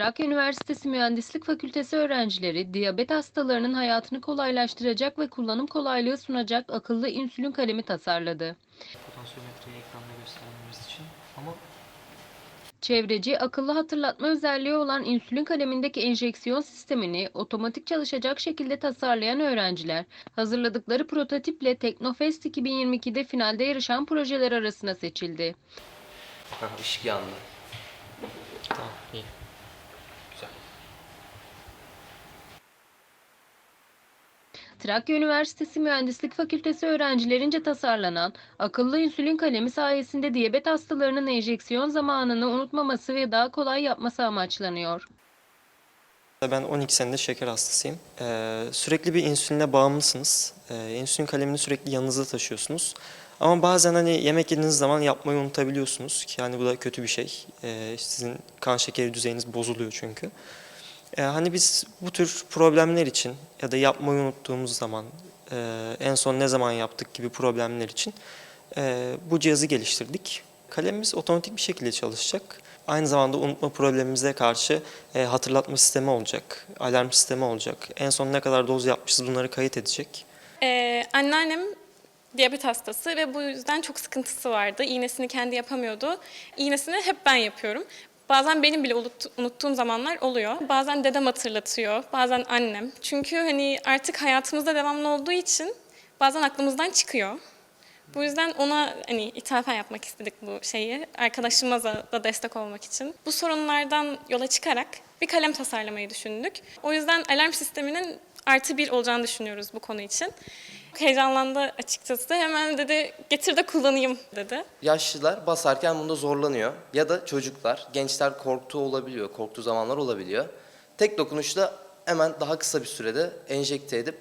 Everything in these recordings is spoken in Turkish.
Trakya Üniversitesi Mühendislik Fakültesi öğrencileri diyabet hastalarının hayatını kolaylaştıracak ve kullanım kolaylığı sunacak akıllı insülin kalemi tasarladı. potansiyometreyi ekranda göstermemiz için ama Çevreci akıllı hatırlatma özelliği olan insülin kalemindeki enjeksiyon sistemini otomatik çalışacak şekilde tasarlayan öğrenciler, hazırladıkları prototiple Teknofest 2022'de finalde yarışan projeler arasına seçildi. Heh, ışık yandı. tamam iyi. Trakya Üniversitesi Mühendislik Fakültesi öğrencilerince tasarlanan akıllı insülin kalemi sayesinde diyabet hastalarının enjeksiyon zamanını unutmaması ve daha kolay yapması amaçlanıyor. Ben 12 senedir şeker hastasıyım. Ee, sürekli bir insüline bağımlısınız. Ee, insülin kalemini sürekli yanınızda taşıyorsunuz. Ama bazen hani yemek yediğiniz zaman yapmayı unutabiliyorsunuz ki hani bu da kötü bir şey. Ee, sizin kan şekeri düzeyiniz bozuluyor çünkü. Ee, hani biz bu tür problemler için ya da yapmayı unuttuğumuz zaman, e, en son ne zaman yaptık gibi problemler için e, bu cihazı geliştirdik. Kalemimiz otomatik bir şekilde çalışacak. Aynı zamanda unutma problemimize karşı e, hatırlatma sistemi olacak, alarm sistemi olacak. En son ne kadar doz yapmışız bunları kayıt edecek. Ee, anneannem diyabet hastası ve bu yüzden çok sıkıntısı vardı. İğnesini kendi yapamıyordu. İğnesini hep ben yapıyorum. Bazen benim bile unut- unuttuğum zamanlar oluyor. Bazen dedem hatırlatıyor, bazen annem. Çünkü hani artık hayatımızda devamlı olduğu için bazen aklımızdan çıkıyor. Bu yüzden ona hani ithafen yapmak istedik bu şeyi. Arkadaşımıza da destek olmak için. Bu sorunlardan yola çıkarak bir kalem tasarlamayı düşündük. O yüzden alarm sisteminin artı bir olacağını düşünüyoruz bu konu için. Heyecanlandı açıkçası. Hemen dedi getir de kullanayım dedi. Yaşlılar basarken bunda zorlanıyor. Ya da çocuklar, gençler korktuğu olabiliyor, korktuğu zamanlar olabiliyor. Tek dokunuşla hemen daha kısa bir sürede enjekte edip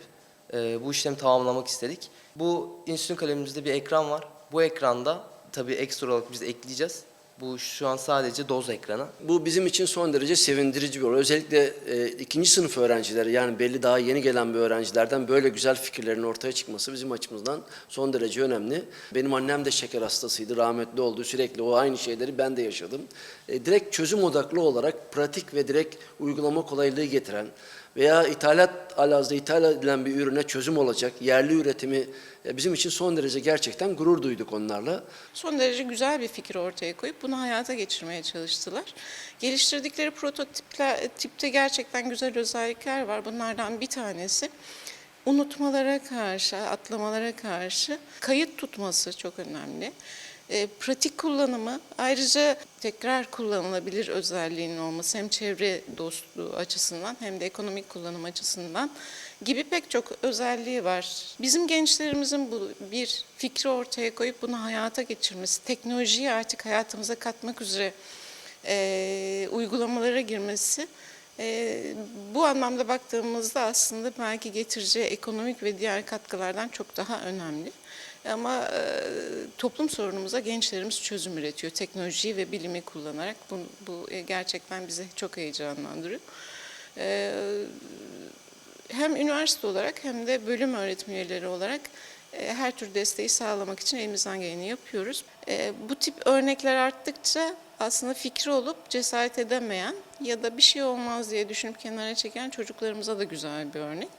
e, bu işlemi tamamlamak istedik. Bu insülin kalemimizde bir ekran var. Bu ekranda tabii ekstra olarak biz ekleyeceğiz. Bu şu an sadece doz ekranı. Bu bizim için son derece sevindirici bir olay. Özellikle e, ikinci sınıf öğrencileri yani belli daha yeni gelen bir öğrencilerden böyle güzel fikirlerin ortaya çıkması bizim açımızdan son derece önemli. Benim annem de şeker hastasıydı, rahmetli oldu. Sürekli o aynı şeyleri ben de yaşadım. E, direkt çözüm odaklı olarak pratik ve direkt uygulama kolaylığı getiren veya ithalat alazda ithal edilen bir ürüne çözüm olacak yerli üretimi e, bizim için son derece gerçekten gurur duyduk onlarla. son derece güzel bir fikir ortaya koyup bunu hayata geçirmeye çalıştılar. Geliştirdikleri prototipte gerçekten güzel özellikler var. Bunlardan bir tanesi unutmalara karşı, atlamalara karşı kayıt tutması çok önemli. E, pratik kullanımı ayrıca tekrar kullanılabilir özelliğinin olması hem çevre dostluğu açısından hem de ekonomik kullanım açısından gibi pek çok özelliği var. Bizim gençlerimizin bu bir fikri ortaya koyup bunu hayata geçirmesi, teknolojiyi artık hayatımıza katmak üzere e, uygulamalara girmesi e, bu anlamda baktığımızda aslında belki getireceği ekonomik ve diğer katkılardan çok daha önemli. Ama e, toplum sorunumuza gençlerimiz çözüm üretiyor. Teknolojiyi ve bilimi kullanarak bu, bu e, gerçekten bizi çok heyecanlandırıyor. E, hem üniversite olarak hem de bölüm öğretim üyeleri olarak e, her tür desteği sağlamak için elimizden geleni yapıyoruz. E, Bu tip örnekler arttıkça aslında fikri olup cesaret edemeyen ya da bir şey olmaz diye düşünüp kenara çeken çocuklarımıza da güzel bir örnek.